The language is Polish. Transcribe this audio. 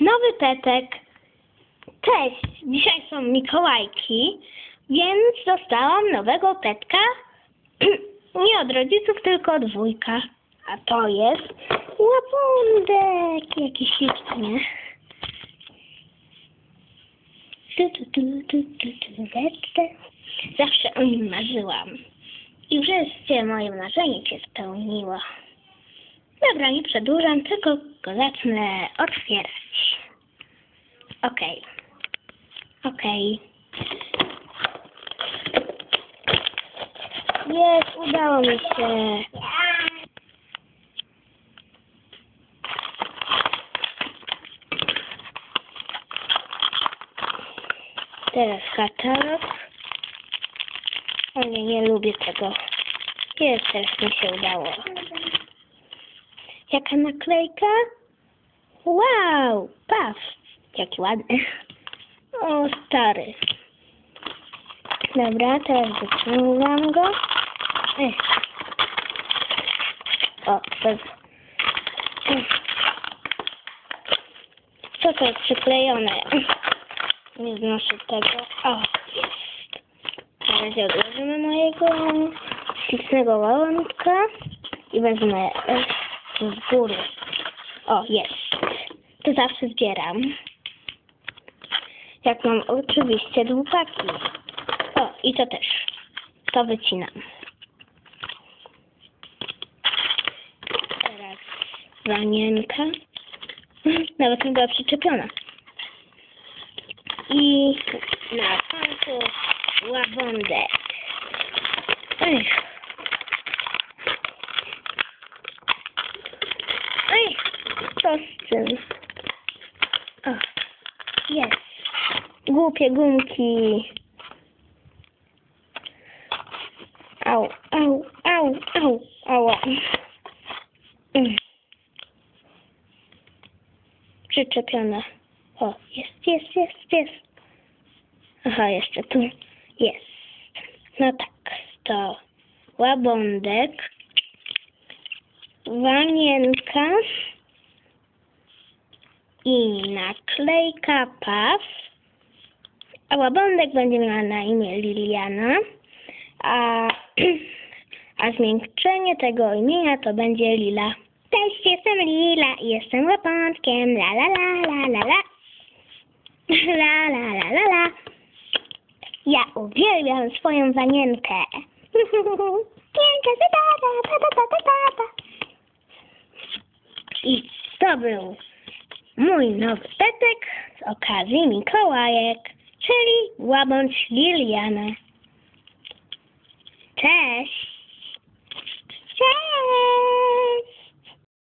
Nowy Petek. Cześć, dzisiaj są Mikołajki, więc dostałam nowego petka. Nie od rodziców, tylko od wujka. A to jest łapundek. Jakiś śliczny, tu, tu, tu, tu, tu, tu, tu. Zawsze o nim marzyłam. I wreszcie moje marzenie się spełniło. Dobra, nie przedłużam, tylko go zacznę otwierać. Okej. Okej. Jest, udało mi się. Teraz katalog. O nie, nie lubię tego. Jest, teraz mi się udało. Jaka naklejka? Wow, paw, jaki ładny. O, stary. Dobra, teraz wyciągam go. Ech. O, jest... Ech. Co to jest przyklejone? Nie znoszę tego. O, jest. Teraz odłożymy mojego ślicznego łałanka i wezmę e, z góry. O, jest. To zawsze zbieram. Jak mam oczywiście dłupaki. O, i to też. To wycinam. Teraz wanienka. Nawet nie była przyczepiona. I na końcu łabądek. Ech. O, jest. Głupie gumki. Au, au, au, au, ała. Mm. O, jest, jest, jest, jest. Aha, jeszcze tu jest. No tak, to łabądek, wanienka i naklejka paw. A łabądek będzie miała na imię Liliana, a, a zmiękczenie tego imienia to będzie Lila. Cześć, jestem Lila i jestem łabądkiem. La la la la la la. La la la la la. Ja uwielbiam swoją wanienkę. Piękna zabawa, ba, ba, ba, ba, ba, ba. I to był mój nowy petek z okazji Mikołajek, czyli łabądź Liliana.